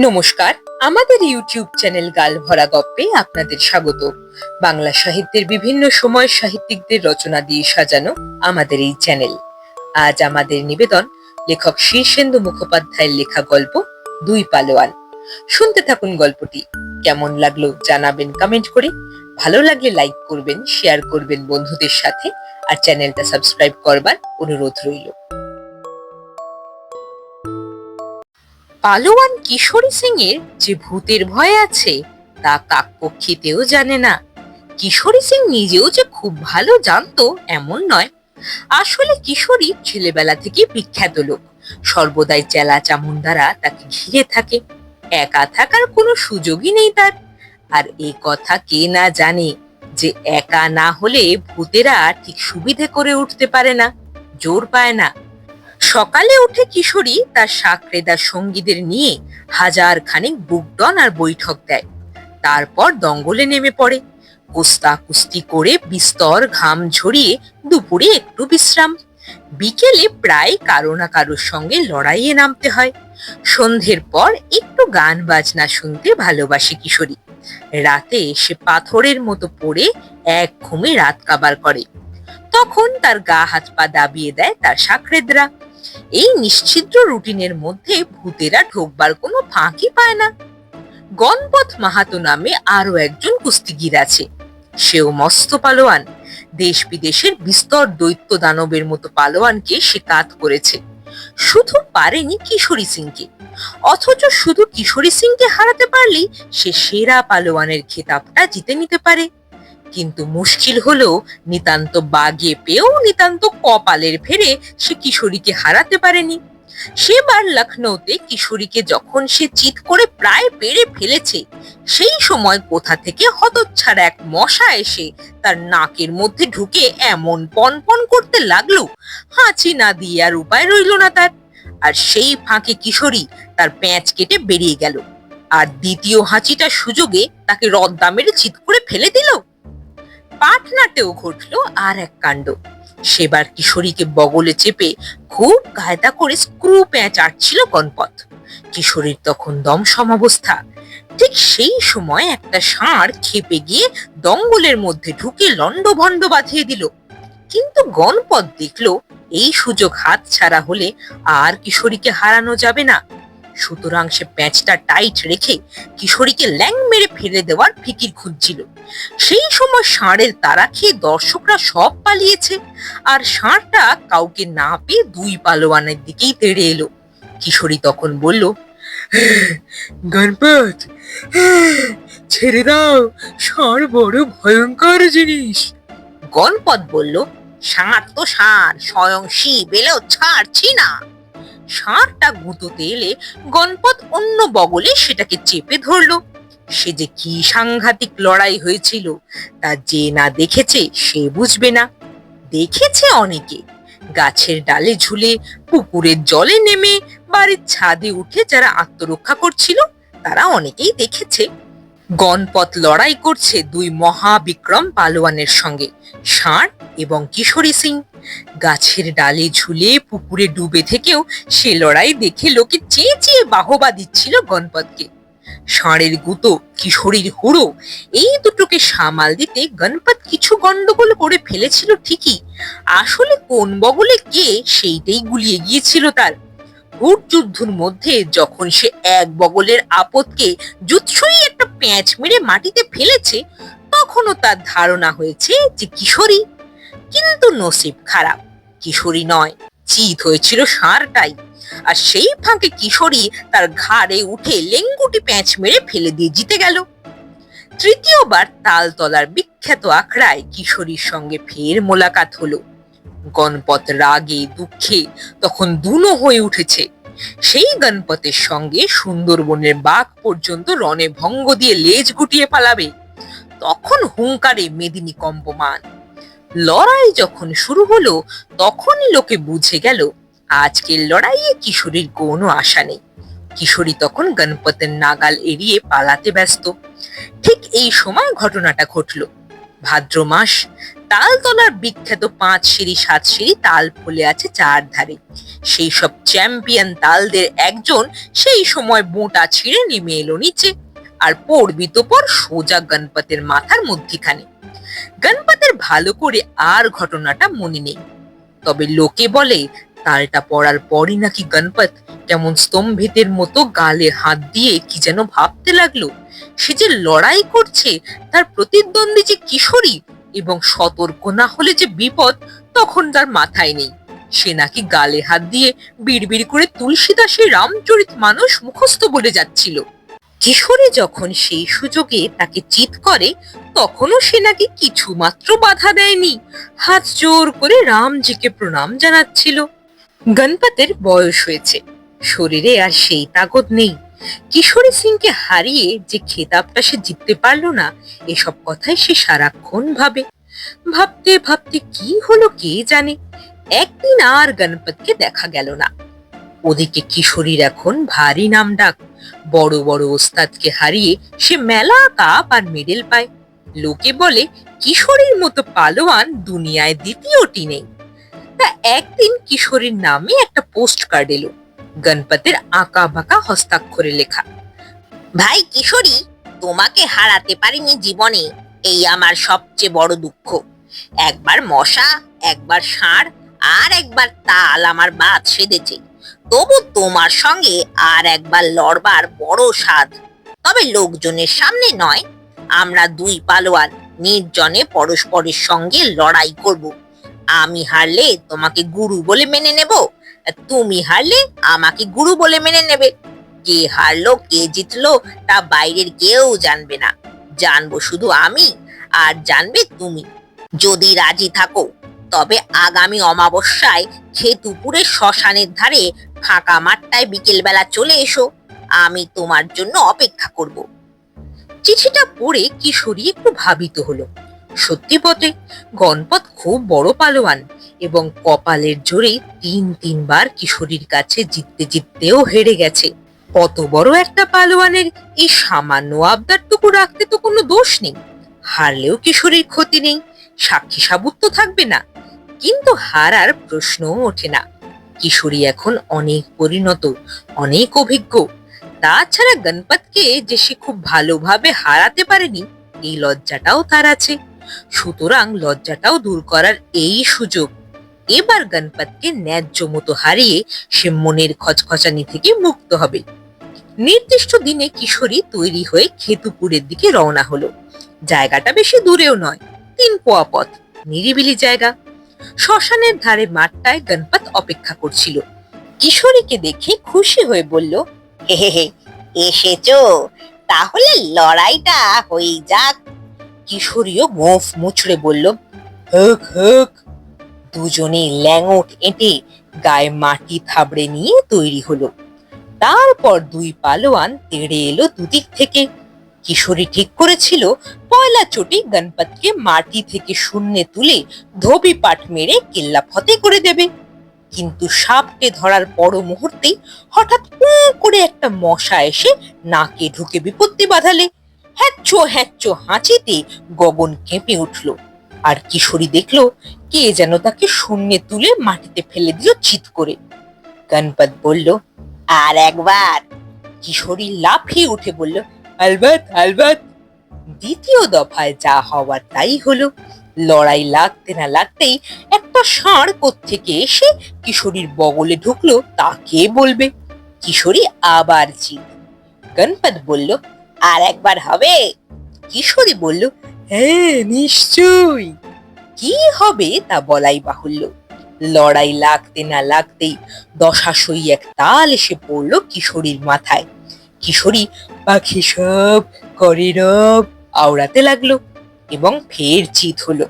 নমস্কার, আমাদের YouTube channel গাল ভরা গপ্পে আপনাদের স্বাগত। বাংলা সাহিত্যের বিভিন্ন সময় সাহিত্যিকদের রচনা দিয়ে সাজানো আমাদের এই চ্যানেল। আজ আমাদের নিবেদন লেখক শীর্ষেন্দু মুখোপাধ্যায়ের লেখা গল্প দুই পালোয়ান। শুনতে থাকুন গল্পটি। কেমন লাগল জানাবেন কমেন্ট করে। ভালো লাগলে লাইক করবেন শেয়ার করবেন বন্ধুদের সাথে। আর চ্যানেলটা সাবস্ক্রাইব করবার অনুরোধ রইল। পালোয়ান কিশোরী সিং এর যে ভূতের ভয় আছে, তা কাকপক্ষীতেও জানে না। কিশোরী সিং নিজেও যে খুব ভালো জানতো, এমন নয়। আসলে কিশোরী ছেলেবেলা থেকে বিখ্যাত লোক। সর্বদাই চেলা চামুন্ডারা তাকে ঘিরে থাকে। একা থাকার কোনো সুযোগই নেই তার। আর এই কথা কে না জানে যে একা না হলে ভূতেরা ঠিক সুবিধে করে উঠতে পারে না, জোর পায় না। সকালে উঠে কিশোরী তার সাকরেদার সঙ্গীদের নিয়ে হাজার খানিক বুকডন আর বৈঠক দেয়। তারপর দঙ্গলে নেমে পড়ে। কুস্তা কুস্তি করে বিস্তর ঘাম ঝরিয়ে দুপুরে একটু বিশ্রাম। বিকেলে প্রায় কারও না কারোর সঙ্গে লড়াইয়ে নামতে হয়। সন্ধ্যের পর একটু গান বাজনা শুনতে ভালোবাসে কিশোরী। রাতে সে পাথরের মতো পড়ে এক ঘুমে রাত কাবার করে। তখন তার গা হাত পা দাবিয়ে দেয় তার সাকরেদরা এই নিশ্চিদ্র রুটিনের মধ্যে ভূতেরা ঢোকবার কোনো ফাঁকি পায় না। গণপথ মাহাতো নামে আরও একজন কুস্তিগির আছে। সেও মস্ত পালোয়ান। দেশ বিদেশের বিস্তর দৈত্য দানবের মতো পালোয়ানকে সে কাত করেছে। শুধু পারেনি কিশোরী সিংকে। অথচ শুধু কিশোরী সিংকে হারাতে পারলেই সে সেরা পালোয়ানের খেতাবটা জিতে নিতে পারে। কিন্তু মুশকিল হলো নিতান্ত বাগে পেয়েও নিতান্ত কপালের ফেরে সে কিশোরীকে হারাতে পারেনি। সেবার লখনৌতে কিশোরীকে যখন সে চিৎ করে প্রায় পেরে ফেলেছে, সেই সময় কোথা থেকে হতচ্ছাড়া এক মশা এসে তার নাকের মধ্যে ঢুকে এমন পনপন করতে লাগল, হাঁচি না দিয়ে আর উপায় রইল না তার। আর সেই ফাঁকে কিশোরী তার প্যাঁচ কেটে বেরিয়ে গেল। আর দ্বিতীয় হাঁচিটার সুযোগে তাকে রদ্দা মেরে চিৎ করে ফেলে দিল। পাটনাটেও ঘটলো আর এক কাণ্ড। সেবার কিশোরীকে বগলে চেপে খুব কায়দা করে স্ক্রু প্যাঁচ আটছিল গণপথ। কিশোরীর তখন দম সমাবস্থা। ঠিক সেই সময় একটা ষাঁড় খেপে গিয়ে দঙ্গলের মধ্যে ঢুকে লন্ডভন্ড বাঁধিয়ে দিল। কিন্তু গণপথ দেখল, এই সুযোগ হাত ছাড়া হলে আর কিশোরীকে হারানো যাবে না। সুতরাং সে প্যাঁচটা টাইট রেখে কিশোরীকে ল্যাং মেরে ফেলে দেওয়ার ফিকির খুঁজছিল। সেই সময় ষাঁড়ের তারা খেয়ে দর্শকরা সব পালিয়েছে আর ষাঁড়টা কাউকে না পেয়ে দুই পালোয়ানের দিকেই তেড়ে এলো। কিশোরী তখন বলল, গণপত, ছেড়ে দাও, ষাঁড় বড় ভয়ঙ্কর জিনিস। গণপত বলল, ষাঁড় তো ষাঁড়, স্বয়ং শিব এলেও ছাড়ছি না। ষাঁড়টা গুঁতোতে এলে গণপত অন্য বগলে সেটাকে চেপে ধরলো। সে যে কি সাংঘাতিক লড়াই হয়েছিল, তা যে না দেখেছে সে বুঝবে না। দেখেছে অনেকে। গাছের ডালে ঝুলে, পুকুরের জলে নেমে, বাড়ির ছাদে উঠে যারা আত্মরক্ষা করছিল, তারা অনেকেই দেখেছে। গণপথ লড়াই করছে দুই মহাবিক্রম পালোয়ানের সঙ্গে, ষাঁড় এবং কিশোরী সিং। গাছের ডালে ঝুলে পুকুরে ডুবে থেকেও সে লড়াই দেখে লোকে চেয়ে চেয়ে বাহবা দিচ্ছিল গণপতকে। ষাঁড়ের গুঁতো, কিশোরীর হুড়ো, এই দুটোকে সামাল দিতে গণপত কিছু গন্ডগোল করে ফেলেছিল ঠিকই। আসলে কোন বগলে কে সেইটাই গুলিয়ে গিয়েছিল তার। হুট যুদ্ধর মধ্যে যখন সে এক বগলের আপদকে জুৎসই একটা প্যাঁচ মেরে মাটিতে ফেলেছে, তখনও তার ধারণা হয়েছে যে কিশোরী কিন্তু নসিব খারাপ। কিশোরী নয়, চিত হয়েছিল ষাঁড়টাই। আর সেই ফাঁকে কিশোরী তার ঘাড়ে উঠে লেঙ্গুটি প্যাঁচ মেরে ফেলে দিয়ে জিতে গেল। তৃতীয়বার তালতলার বিখ্যাত আখড়ায় কিশোরীর সঙ্গে ফের মোলাকাত হলো। গণপত রাগে, দুঃখে তখন দুনো হয়ে উঠেছে। সেই গণপতের সঙ্গে সুন্দরবনের বাঘ পর্যন্ত রণে ভঙ্গ দিয়ে লেজ গুটিয়ে পালাবে। তখন হুঙ্কারে মেদিনী কম্পমান লড়াই যখন শুরু হলো, তখনই লোকে বুঝে গেল আজকের লড়াইয়ে কিশোরীর কোনো আশা নেই। কিশোরী তখন গণপতের নাগাল এড়িয়ে পালাতে ব্যস্ত। ঠিক এই সময় ঘটনাটা ঘটল। ভাদ্র মাস, তালতলার বিখ্যাত পাঁচ সিঁড়ি, সাত সিঁড়ি তাল ফুলে আছে চার ধারে সেই সব চ্যাম্পিয়ন তালদের একজন সেই সময় বোঁটা ছিঁড়ে নেমে এলো নিচে, আর পড়বি পর সোজা গণপতের মাথার মধ্যিখানে। গণপতের ভালো করে আর ঘটনাটা মনে নেই। তবে লোকে বলে, তালটা পড়ার পরই নাকি গণপত কেমন স্তম্ভিতের মতো গালে হাত দিয়ে কি যেন ভাবতে লাগল। সে যে লড়াই করছে, তার প্রতিদ্বন্দ্বী যে কিশোরী এবং সতর্ক না হলে যে বিপদ, তখন তার মাথায় নেই। সে নাকি গালে হাত দিয়ে বিড়বিড় করে তুলসীদাসের রামচরিত মানুষ মুখস্থ বলে যাচ্ছিল। কিশোরী যখন সেই সুযোগে তাকে চিৎ করে, তখনও সে নাকি কিছু মাত্র বাধা দেয়নি। হাত জোর করে রামজিকে প্রণাম জানাচ্ছিল। গণপতের বয়স হয়েছে, শরীরে আর সেই তাগত নেই। কিশোরী সিংকে হারিয়ে যে খেতাবটা সে জিততে পারল না, এসব কথাই সে সারাক্ষণ ভাবে। ভাবতে ভাবতে কি হলো কে জানে? একদিন আর গণপতকে দেখা গেল না। ওদিকে কিশোরীর এখন ভারী নাম ডাক বড় বড় ওস্তাদকে হারিয়ে সে মেলা কাপ আর মেডেল পায়। লোকে বলে, কিশোরীর মতো পালোয়ান দুনিয়ায় দ্বিতীয়টি নেই। তা একদিন কিশোরীর নামে একটা পোস্ট কার্ড এলো, গণপতের আঁকা বাঁকা হস্তাক্ষরে লেখা। ভাই কিশোরী, তোমাকে হারাতে পারিনি জীবনে, এই আমার সবচেয়ে বড় দুঃখ। একবার মশা, একবার ষাঁড়, আর একবার তাল আমার বাদ সেধেছে। তবু তোমার সঙ্গে আর একবার লড়বার বড় স্বাদ। তবে লোকজনের সামনে নয়, আমরা দুই পালোয়ান নির্জনে পরস্পরের সঙ্গে লড়াই করব। আমি হারলে তোমাকে গুরু বলে মেনে নেব, তুমি হারলে আমাকে গুরু বলে মেনে নেবে। কে হারলো, কে জিতলো, তা বাইরের কেউ জানবে না। জানব শুধু আমি, আর জানবে তুমি। যদি রাজি থাকো তবে আগামী অমাবস্যায় সে দুপুরে শ্মশানের ধারে ফাঁকা মাঠটায় বিকেলবেলা চলে এসো। আমি তোমার জন্য অপেক্ষা করব। চিঠিটা পড়ে কিশোরী একটু ভাবিত হলো। সত্যি পথে গণপত খুব বড় পালোয়ান এবং কপালের জোরে তিন তিনবার কিশোরীর কাছে জিততে জিততেও হেরে গেছে। কত বড় একটা পালোয়ানের এই সামান্য আবদারটুকু রাখতে তো কোনো দোষ নেই। হারলেও কিশোরীর ক্ষতি নেই, সাক্ষী সাবুত তো থাকবে না। কিন্তু হারার প্রশ্নও ওঠে না। কিশোরী এখন অনেক পরিণত, অনেক অভিজ্ঞ। তাছাড়া গণপতকে যে সে খুব ভালোভাবে হারাতে পারেনি, এই লজ্জাটাও তার আছে। সুতরাং লজ্জাটাও দূর করার এই সুযোগ। এবার গণপতকে ন্যায্য মতো হারিয়ে সে মনের খচখচানি থেকে মুক্ত হবে। নির্দিষ্ট দিনে কিশোরী তৈরি হয়ে খেতুপুরের দিকে রওনা হলো। জায়গাটা বেশি দূরেও নয়, তিন পোয়া পথ, নিরিবিলি জায়গা। শ্মশানের ধারে মাঠটায় গণপত অপেক্ষা করছিল। কিশোরীকে দেখে খুশি হয়ে বলল, হে হে হে, এসেছ। তাহলে লড়াইটা হয়ে যাক। কিশোরীও গোফ মুচড়ে বলল, হক হক। দুজনে ল্যাঙট এঁটে গায়ে মাটি থাবড়ে নিয়ে তৈরি হলো। তারপর দুই পালোয়ান তেড়ে এলো দুদিক থেকে। কিশোরী ঠিক করেছিল, পয়লা চটি গণপতকে মাটি থেকে শূন্যে তুলে ধোবি পাট মেরে কেল্লা ফতে করে দেবে। কিন্তু সাপকে ধরার পর মুহূর্তেই হঠাৎ পু করে একটা মশা এসে নাকে ঢুকে বিপত্তি বাঁধালে। হ্যাচ্ছ হ্যাচ্ছ হাঁচিতে গগন কেঁপে উঠল। আর কিশোরী দেখল, কে যেন তাকে শূন্যে তুলে মাটিতে ফেলে দিল চিৎ করে। গণপত বলল, আর একবার। কিশোরী লাফিয়ে উঠে বলল আলবাত আলবাত দ্বিতীয় দফায় যা হওয়ার তাই হলো। লড়াই লাগতে না লাগতেই একটা ষাঁড় থেকে এসে কিশোরীর বগলে ঢুকলো, তাকে বলবে, কিশোরী, আবার জিত। গণপত বলল, আর একবার হবে? কিশোরী বলল হ্যাঁ নিশ্চয়ই। কি হবে তা বলাই বাহুল্য। লড়াই লাগতে না লাগতেই দশাশই এক তাল এসে পড়ল কিশোরীর মাথায়। কিশোরী পাখি সব করে রব আওড়াতে লাগল এবং ফের চিত হলো।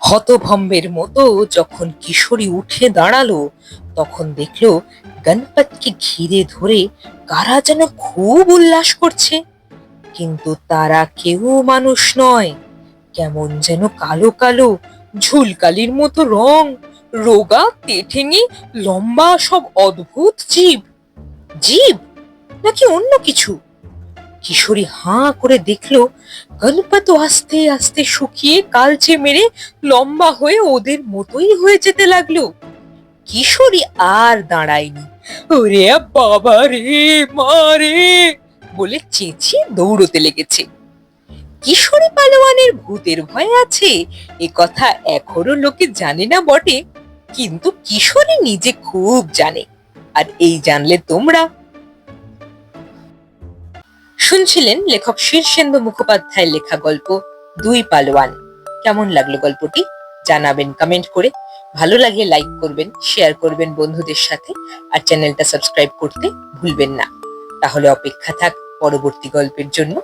হতভম্বের মতো যখন কিশোরী উঠে দাঁড়াল, তখন দেখল গণপতকে ঘিরে ধরে কারা যেন খুব উল্লাস করছে। কিন্তু তারা কেউ মানুষ নয়, কেমন যেন কালো কালো, ঝুলকালির মতো রং, রোগা তেঠেঙে লম্বা সব অদ্ভুত জীব। জীব? নাকি অন্য কিছু? কিশোরী হাঁ করে দেখল, গণপত আস্তে আস্তে শুকিয়ে কালচে মেরে লম্বা হয়ে ওদের মতোই হয়ে যেতে লাগল। কিশোরী আর দাঁড়ায়নি। ওরে বাবা রে মারে বলে চেঁচিয়ে দৌড়তে লেগেছে। কিশোরী পালোয়ানের ভূতের ভয় আছে, এ কথা এখনও লোকে জানে না বটে, কিন্তু কিশোরী নিজে খুব জানে। আর এই জানলে তোমরা শুনছিলেন লেখক শীর্ষেন্দু মুখোপাধ্যায়ের লেখা গল্প দুই পালোয়ান। কেমন লাগল গল্পটি? জানাবেন কমেন্ট করে। ভালো লাগে লাইক করবেন শেয়ার করবেন বন্ধুদের সাথে, আর চ্যানেলটা সাবস্ক্রাইব করতে ভুলবেন না। তাহলে অপেক্ষা থাক পরবর্তী গল্পের জন্য।